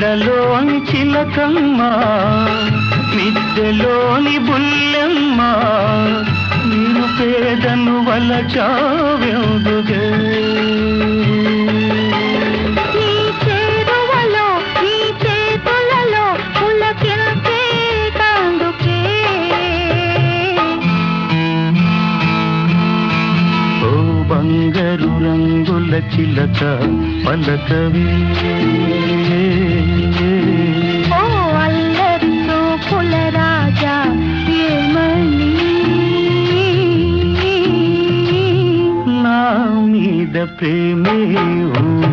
మెడలోని చిలకమ్మ మిద్దెలోని బుల్లెమ్మ నేను పేదను ఓ బంగారు రంగుల చిలక పలకవే प्रेमी हूँ